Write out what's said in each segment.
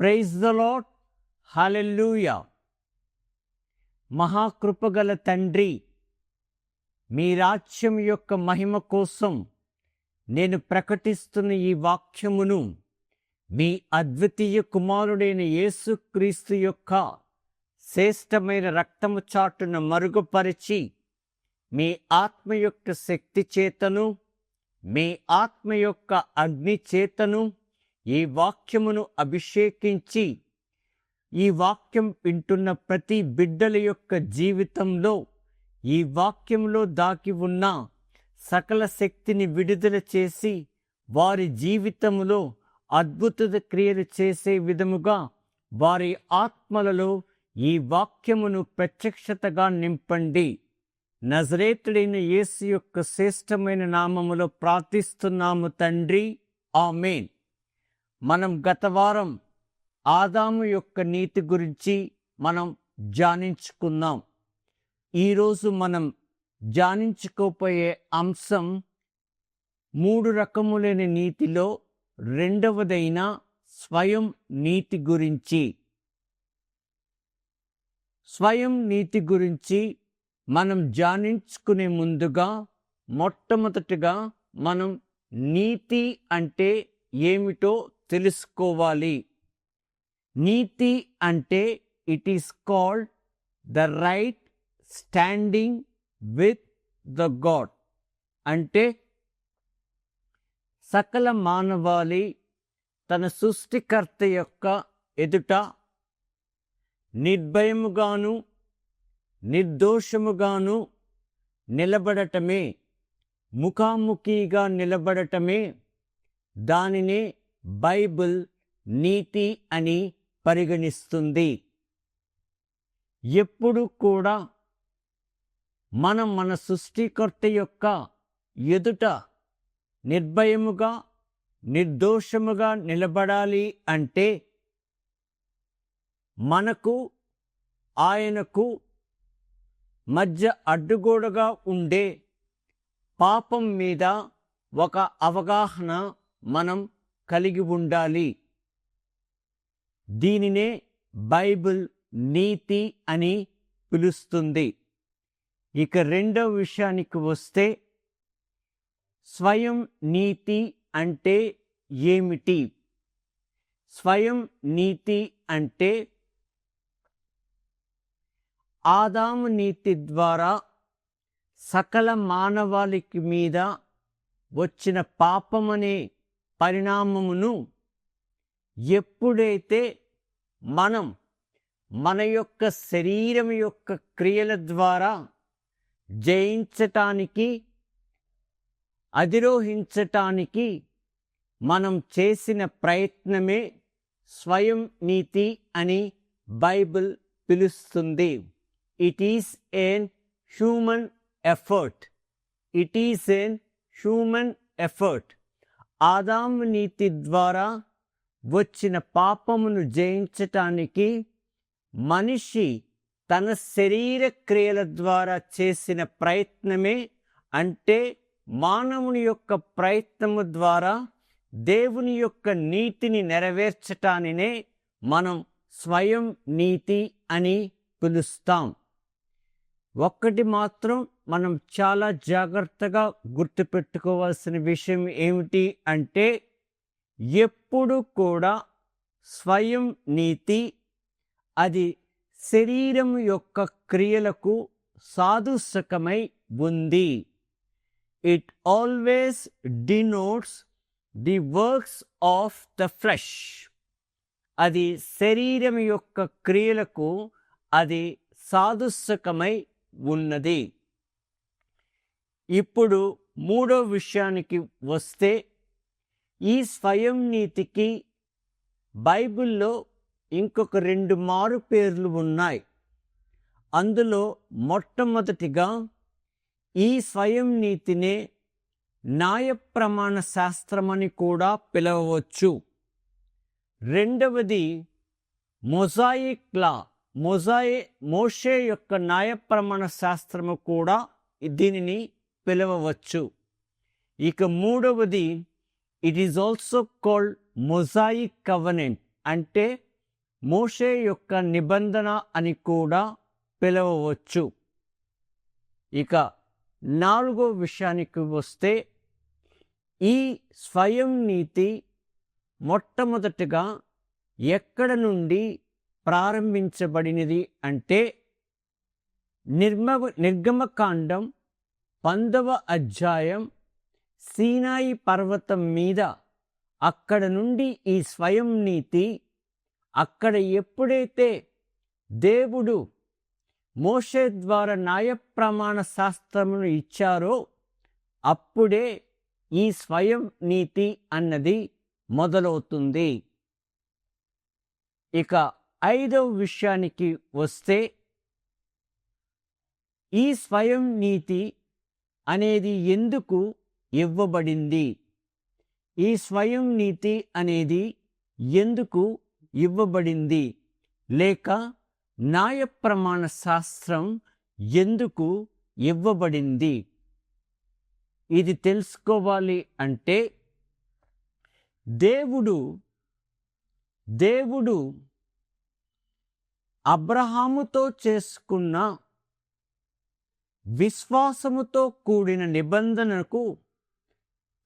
Praise the lord hallelujah మహాకృపగల తండ్రి మీ రాజ్యం యొక్క మహిమ కోసం నేను ప్రకటిస్తున్న ఈ వాక్యమును మీ అద్వితీయ కుమారుడైన యేసుక్రీస్తు యొక్క శ్రేష్టమైన రక్తము చాటును మరుగుపరిచి మీ ఆత్మ యొక్క శక్తి చేతను మీ ఆత్మ యొక్క అగ్ని చేతను ఈ వాక్యమును అభిషేకించి ఈ వాక్యం వింటున్న ప్రతి బిడ్డల యొక్క జీవితంలో ఈ వాక్యంలో దాకి ఉన్న సకల శక్తిని విడుదల చేసి వారి జీవితంలో అద్భుత క్రియలు చేసే విధముగా వారి ఆత్మలలో ఈ వాక్యమును ప్రత్యక్షతగా నింపండి. నజరేతుడైన యేసు యొక్క శ్రేష్టమైన నామములో ప్రార్థిస్తున్నాము తండ్రి. ఆమెన్. మనం గత వారం ఆదాము యొక్క నీతి గురించి మనం ధ్యానించుకున్నాం ఈరోజు మనం ధ్యానించుకోపోయే అంశం మూడు రకములైన నీతిలో రెండవదైన స్వయం నీతి గురించి. స్వయం నీతి గురించి మనం ధ్యానించుకునే ముందుగా మొట్టమొదటిగా మనం నీతి అంటే ఏమిటో తెలుసుకోవాలి. నీతి అంటే it is called the right standing with the God అంటే సకల మానవాళి తన సృష్టికర్త యొక్క ఎదుట నిర్భయముగాను నిర్దోషముగాను నిలబడటమే ముఖాముఖిగా నిలబడటమే దానినే బైబిల్ నీతి అని పరిగణిస్తుంది. ఎప్పుడు కూడా మనం మన సృష్టికర్త యొక్క ఎదుట నిర్భయముగా నిర్దోషముగా నిలబడాలి అంటే మనకు ఆయనకు మధ్య అడ్డుగోడగా ఉండే పాపం మీద ఒక అవగాహన మనం కలిగి ఉండాలి. దీనినే బైబిల్ నీతి అని పిలుస్తుంది. ఇక రెండవ విషయానికి వస్తే స్వయం నీతి అంటే ఏమిటి? స్వయం నీతి అంటే ఆదాము నీతి ద్వారా సకల మానవాళికి మీద వచ్చిన పాపమనే పరిణామమును ఎప్పుడైతే మనం మన యొక్క శరీరం యొక్క క్రియల ద్వారా జయించటానికి అధిరోహించటానికి మనం చేసిన ప్రయత్నమే స్వయం నీతి అని బైబిల్ పిలుస్తుంది. It is an human effort it is an human effort ఆదాము నీతి ద్వారా వచ్చిన పాపమును జయించటానికి మనిషి తన శరీర క్రియల ద్వారా చేసిన ప్రయత్నమే అంటే మానవుని యొక్క ప్రయత్నము ద్వారా దేవుని యొక్క నీతిని నెరవేర్చటానినే మనం స్వయం నీతి అని పిలుస్తాం. ఒక్కటి మాత్రం మనం చాలా జాగ్రత్తగా గుర్తుపెట్టుకోవాల్సిన విషయం ఏమిటి అంటే ఎప్పుడు కూడా స్వయం నీతి అది శరీరం యొక్క క్రియలకు సాధుసకమై ఉంది. It always denotes the works of the flesh అది శరీరం యొక్క క్రియలకు అది సాధుసకమై ఉన్నది. ఇప్పుడు మూడో విషయానికి వస్తే ఈ స్వయం నీతికి బైబిల్లో ఇంకొక రెండు మారు పేర్లు ఉన్నాయి. అందులో మొట్టమొదటిగా ఈ స్వయం నీతినే న్యాయప్రమాణ శాస్త్రమని కూడా పిలవవచ్చు. రెండవది మొజాయిక్ లా మొజాయి మోషే యొక్క న్యాయప్రమాణ శాస్త్రము కూడా దీనిని పిలవవచ్చు. ఇక మూడవది it is also called mosaic covenant అంటే మోషే యొక్క నిబంధన అని కూడా పిలవవచ్చు. ఇక నాలుగో విషయానికి వస్తే ఈ స్వయం నీతి మొట్టమొదటిగా ఎక్కడ నుండి ప్రారంభించబడినది అంటే నిర్మ నిర్గమకాండం పందవ అధ్యాయం సీనాయి పర్వతం మీద అక్కడ నుండి ఈ స్వయం నీతి అక్కడ ఎప్పుడైతే దేవుడు మోషే ద్వారా న్యాయప్రమాణ శాస్త్రమును ఇచ్చారో అప్పుడే ఈ స్వయం నీతి అన్నది మొదలవుతుంది. ఇక ఐదవ విషయానికి వస్తే ఈ స్వయం నీతి అనేది ఎందుకు ఇవ్వబడింది? ఈ స్వయం నీతి అనేది ఎందుకు ఇవ్వబడింది? లేక న్యాయప్రమాణ శాస్త్రం ఎందుకు ఇవ్వబడింది? ఇది తెలుసుకోవాలి అంటే దేవుడు దేవుడు అబ్రహాముతో చేసుకున్న విశ్వాసముతో కూడిన నిబంధనకు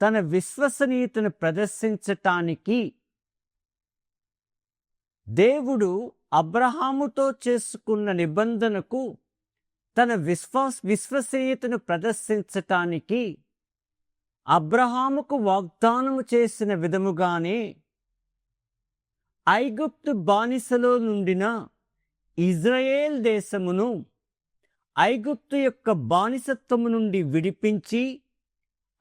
తన విశ్వసనీయతను ప్రదర్శించటానికి దేవుడు అబ్రహాముతో చేసుకున్న నిబంధనకు తన విశ్వాస విశ్వసనీయతను ప్రదర్శించటానికి అబ్రహాముకు వాగ్దానము చేసిన విధముగానే ఐగుప్తు బానిసలో నుండిన ఇజ్రాయేల్ దేశమును ఐగుప్తు యొక్క బానిసత్వము నుండి విడిపించి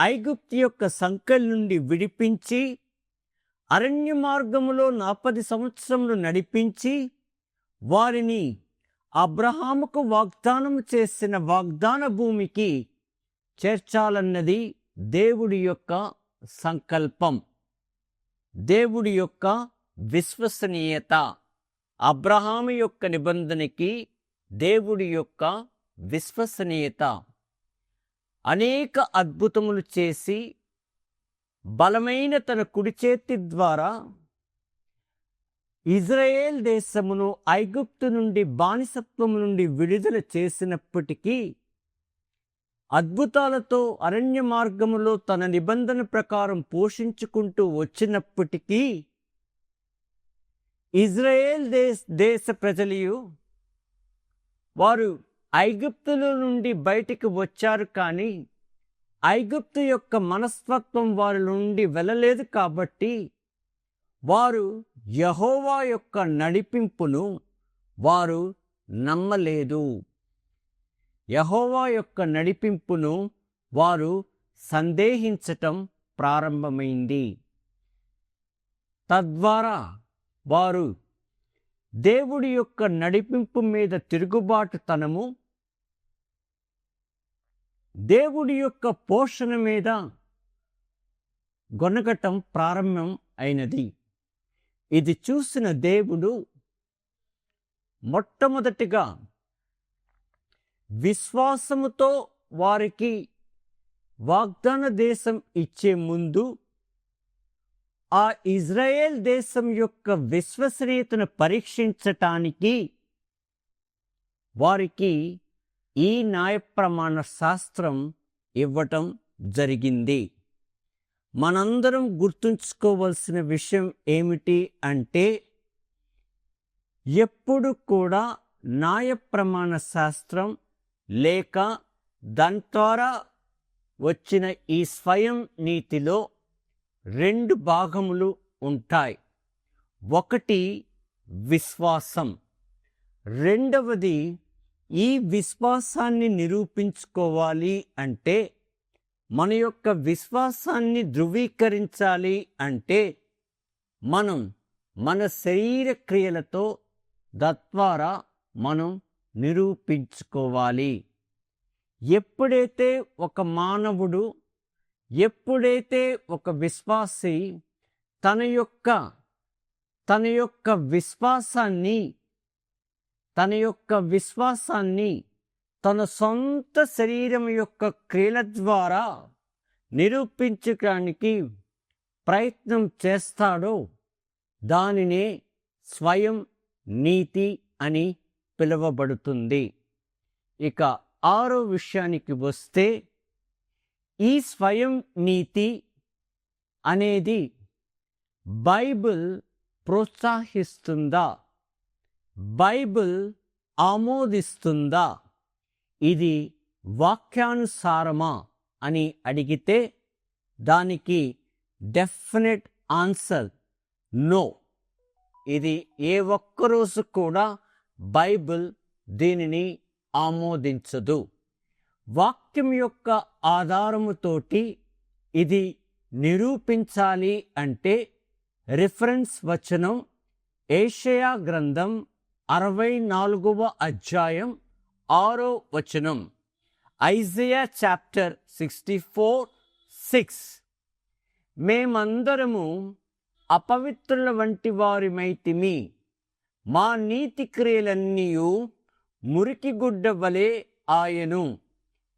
ఐగుప్తు యొక్క సంకెల్ నుండి విడిపించి అరణ్య మార్గములో నాపది సంవత్సరములు నడిపించి వారిని అబ్రహాముకు వాగ్దానం చేసిన వాగ్దాన భూమికి చేర్చాలన్నది దేవుడి యొక్క సంకల్పం. దేవుడి యొక్క విశ్వసనీయత. అబ్రహాము యొక్క నిబంధనకి దేవుడి యొక్క విశ్వసనీయత అనేక అద్భుతములు చేసి బలమైన తన కుడి చేతి ద్వారా ఇజ్రాయేల్ దేశమును ఐగుప్తు నుండి బానిసత్వము నుండి విడుదల చేసినప్పటికీ అద్భుతాలతో అరణ్య మార్గములో తన నిబంధన ప్రకారం పోషించుకుంటూ వచ్చినప్పటికీ ఇజ్రాయేల్ దేశ దేశ ప్రజలు వారు ఐగుప్తుల నుండి బయటికి వచ్చారు కానీ ఐగుప్తు యొక్క మనస్తత్వం వారి నుండి వెళ్ళలేదు కాబట్టి వారు యహోవా యొక్క నడిపింపును వారు నమ్మలేదు. యహోవా యొక్క నడిపింపును వారు సందేహించటం ప్రారంభమైంది. తద్వారా వారు దేవుడి యొక్క నడిపింపు మీద తిరుగుబాటుతనము దేవుడి యొక్క పోషణ మీద గొనగటం ప్రారంభం అయినది. ఇది చూసిన దేవుడు మొట్టమొదటిగా విశ్వాసముతో వారికి వాగ్దాన దేశం ఇచ్చే ముందు ఆ ఇజ్రాయేల్ దేశం యొక్క విశ్వసనీయతను పరీక్షించటానికి వారికి ఈ న్యాయప్రమాణ శాస్త్రం ఇవ్వటం జరిగింది. మనందరం గుర్తుంచుకోవలసిన విషయం ఏమిటి అంటే ఎప్పుడు కూడా న్యాయప్రమాణ శాస్త్రం లేక దాని ద్వారా వచ్చిన ఈ స్వయం నీతిలో రెండు భాగములు ఉంటాయి. ఒకటి విశ్వాసం. రెండవది ఈ విశ్వాసాన్ని నిరూపించుకోవాలి అంటే మన యొక్క విశ్వాసాన్ని ధృవీకరించాలి అంటే మనం మన శరీర క్రియలతో తద్వారా మనం నిరూపించుకోవాలి. ఎప్పుడైతే ఒక మానవుడు ఎప్పుడైతే ఒక విశ్వాసి తన యొక్క తన యొక్క విశ్వాసాన్ని తన యొక్క విశ్వాసాన్ని తన సొంత శరీరం యొక్క క్రియల ద్వారా నిరూపించడానికి ప్రయత్నం చేస్తాడో దానినే స్వయం నీతి అని పిలువబడుతుంది. ఇక ఆరో విషయానికి వస్తే ఈ స్వయం నీతి అనేది బైబిల్ ప్రోత్సహిస్తుందా? బైబిల్ ఆమోదిస్తుందా? ఇది వాక్యానుసారమా అని అడిగితే దానికి డెఫినెట్ ఆన్సర్ నో. ఇది ఏ ఒక్కరోజు కూడా బైబిల్ దీనిని ఆమోదించదు. వాక్యం యొక్క ఆధారముతోటి ఇది నిరూపించాలి అంటే రిఫరెన్స్ వచనం ఏషయా గ్రంథం అరవై నాలుగవ అధ్యాయం ఆరో వచనం. Isaiah chapter sixty four six. మేమందరము అపవిత్రుల వంటి వారిమైతిమి. మా నీతి క్రియలన్నీ మురికిగుడ్డ వలె ఆయను.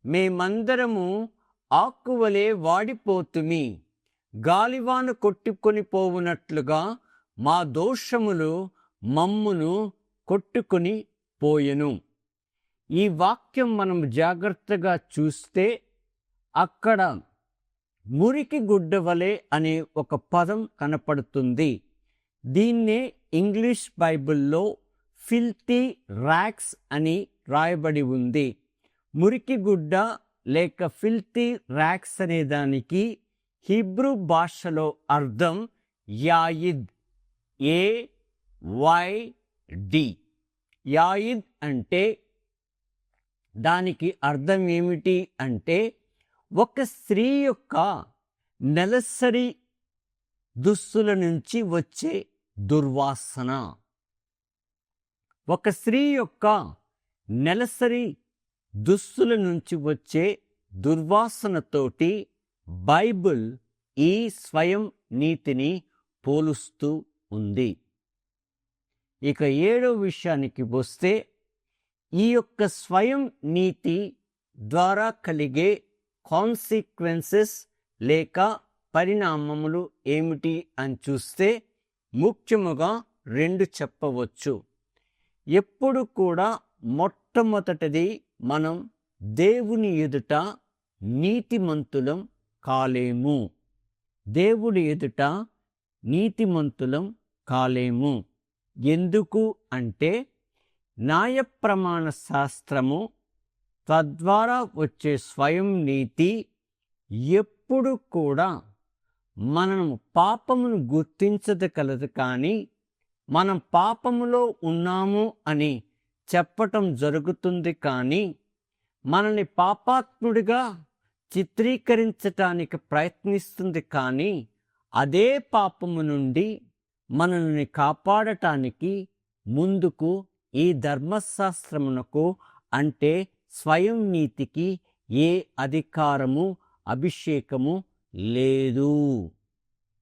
మేమందరము ఆకువలే వాడిపోతుమి. గాలివాన కొట్టుకొని పోవునట్లుగా మా దోషములు మమ్మును కొట్టుకొని పోయెను. ఈ వాక్యం మనం జాగ్రత్తగా చూస్తే అక్కడ మురికి గుడ్డ వలె అనే ఒక పదం కనపడుతుంది. దీన్నే ఇంగ్లీష్ బైబిల్లో ఫిల్తీ ర్యాక్స్ అని రాయబడి ఉంది. మురికి గుడ్డ లేక ఫిల్తీ ర్యాక్స్ అనే దానికి హిబ్రూ భాషలో అర్థం యాయిద్. ఏ వై డి. యాయిద్ అంటే దానికి అర్థం ఏమిటి అంటే ఒక స్త్రీ యొక్క నెలసరి దుస్తుల నుంచి వచ్చే దుర్వాసన. ఒక స్త్రీ యొక్క నెలసరి దుస్తుల నుంచి వచ్చే దుర్వాసనతోటి బైబుల్ ఈ స్వయం నీతిని పోలుస్తూ ఉంది. ఇక ఏడో విషయానికి వస్తే ఈ యొక్క స్వయం నీతి ద్వారా కలిగే కాన్సిక్వెన్సెస్ లేక పరిణామములు ఏమిటి అని చూస్తే ముఖ్యముగా రెండు చెప్పవచ్చు. ఎప్పుడు కూడా మొట్టమొదటిది మనం దేవుని ఎదుట నీతిమంతులం కాలేము. దేవుడి ఎదుట నీతిమంతులం కాలేము. ఎందుకు అంటే న్యాయప్రమాణ శాస్త్రము తద్వారా వచ్చే స్వయం నీతి ఎప్పుడు కూడా మనం పాపమును గుర్తించదు కలదు కానీ మనం పాపములో ఉన్నాము అని చెప్పటం జరుగుతుంది కానీ మనల్ని పాపాత్ముడిగా చిత్రీకరించటానికి ప్రయత్నిస్తుంది కానీ అదే పాపము నుండి మనల్ని కాపాడటానికి ముందుకు ఈ ధర్మశాస్త్రమునకు అంటే స్వయం నీతికి ఏ అధికారము అభిషేకము లేదు.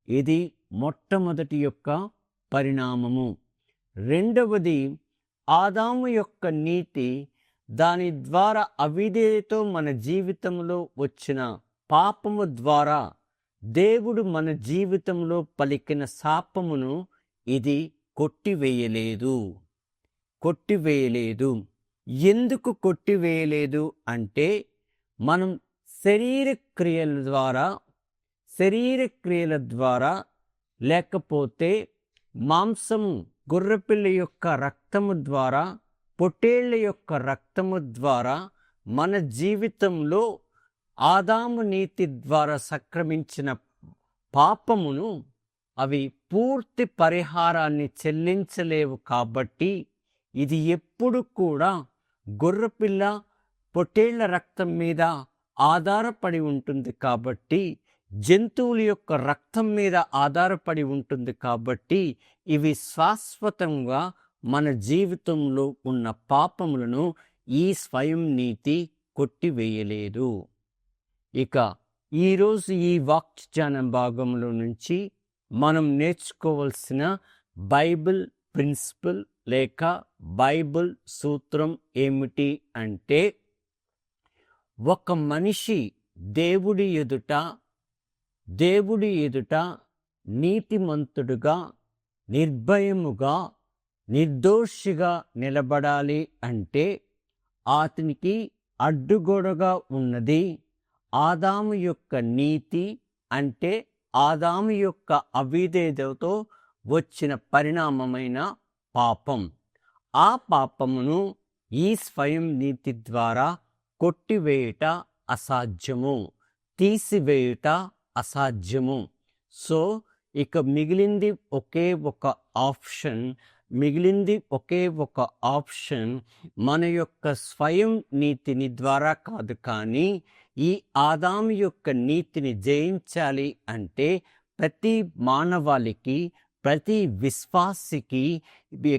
ఇది మొట్టమొదటి యొక్క పరిణామము. రెండవది ఆదాము యొక్క నీతి దాని ద్వారా అవిధేయతో మన జీవితంలో వచ్చిన పాపము ద్వారా దేవుడు మన జీవితంలో పలికిన శాపమును ఇది కొట్టివేయలేదు. కొట్టివేయలేదు. ఎందుకు కొట్టివేయలేదు అంటే మనం శరీర క్రియల ద్వారా శరీర క్రియల ద్వారా లేకపోతే మాంసము గొర్రెపిల్ల యొక్క రక్తము ద్వారా పొట్టేళ్ళ యొక్క రక్తము ద్వారా మన జీవితంలో ఆదాము నీతి ద్వారా సక్రమించిన పాపమును అవి పూర్తి పరిహారాన్ని చెల్లించలేవు కాబట్టి ఇది ఎప్పుడు కూడా గొర్రెపిల్ల పొట్టేళ్ళ రక్తం మీద ఆధారపడి ఉంటుంది కాబట్టి జంతువుల యొక్క రక్తం మీద ఆధారపడి ఉంటుంది కాబట్టి ఇవి శాశ్వతంగా మన జీవితంలో ఉన్న పాపములను ఈ స్వయం నీతి కొట్టివేయలేదు. ఇక ఈరోజు ఈ వాక్చాన భాగంలో నుంచి మనం నేర్చుకోవలసిన బైబిల్ ప్రిన్సిపల్ లేక బైబిల్ సూత్రం ఏమిటి అంటే ఒక మనిషి దేవుడి ఎదుట దేవుడి ఎదుట నీతిమంతుడుగా నిర్భయముగా నిర్దోషిగా నిలబడాలి అంటే అతనికి అడ్డుగోడగా ఉన్నది ఆదాము యొక్క నీతి అంటే ఆదాము యొక్క అవిధేయతతో వచ్చిన పరిణామమైన పాపం. ఆ పాపమును ఈ స్వయం నీతి ద్వారా కొట్టివేయుట అసాధ్యము తీసివేయుట అసాధ్యము. సో ఇక మిగిలింది ఒకే ఒక ఆప్షన్ మిగిలింది ఒకే ఒక ఆప్షన్ మన యొక్క స్వయం నీతిని ద్వారా కాదు కానీ ఈ ఆదాం యొక్క నీతిని జయించాలి అంటే ప్రతి మానవాళికి ప్రతి విశ్వాసికి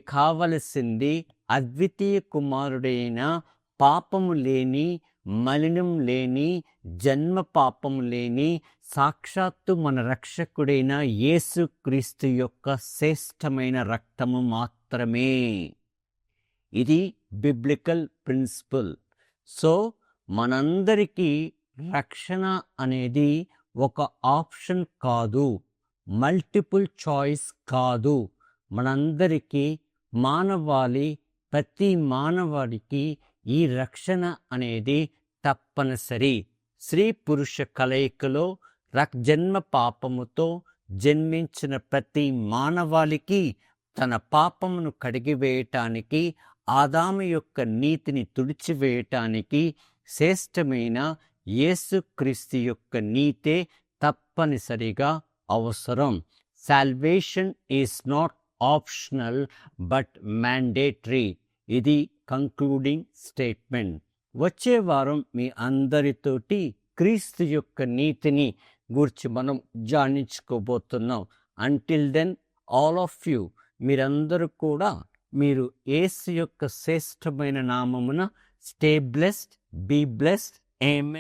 కావలసింది అద్వితీయ కుమారుడైన పాపము లేని మలినం లేని జన్మ పాపము లేని సాక్షాత్తు మన రక్షకుడైన యేసుక్రీస్తు యొక్క శ్రేష్టమైన రక్తము మాత్రమే. ఇది బిబ్లికల్ ప్రిన్సిపల్ సో మనందరికీ రక్షణ అనేది ఒక ఆప్షన్ కాదు. మల్టిపుల్ చాయిస్ కాదు. మనందరికీ మానవాళి ప్రతి మానవాడికి ఈ రక్షణ అనేది తప్పనిసరి. స్త్రీ పురుష కలయికలో జన్మ పాపముతో జన్మించిన ప్రతి మానవాళికి తన పాపమును కడిగివేయటానికి ఆదాము యొక్క నీతిని తుడిచివేయటానికి శ్రేష్టమైన యేసుక్రీస్తు యొక్క నీతే తప్పనిసరిగా అవసరం. Salvation is not optional but mandatory ఇది కంక్లూడింగ్ స్టేట్మెంట్ వచ్చే వారం మీ అందరితోటి క్రీస్తు యొక్క నీతిని గూర్చి మనం జాణించుకోబోతున్నాం until then all of you మీరందరూ కూడా మీరు ఏసు యొక్క శ్రేష్టమైన నామమున స్టే బ్లెస్డ్ బీ బ్లెస్డ్ ఏమే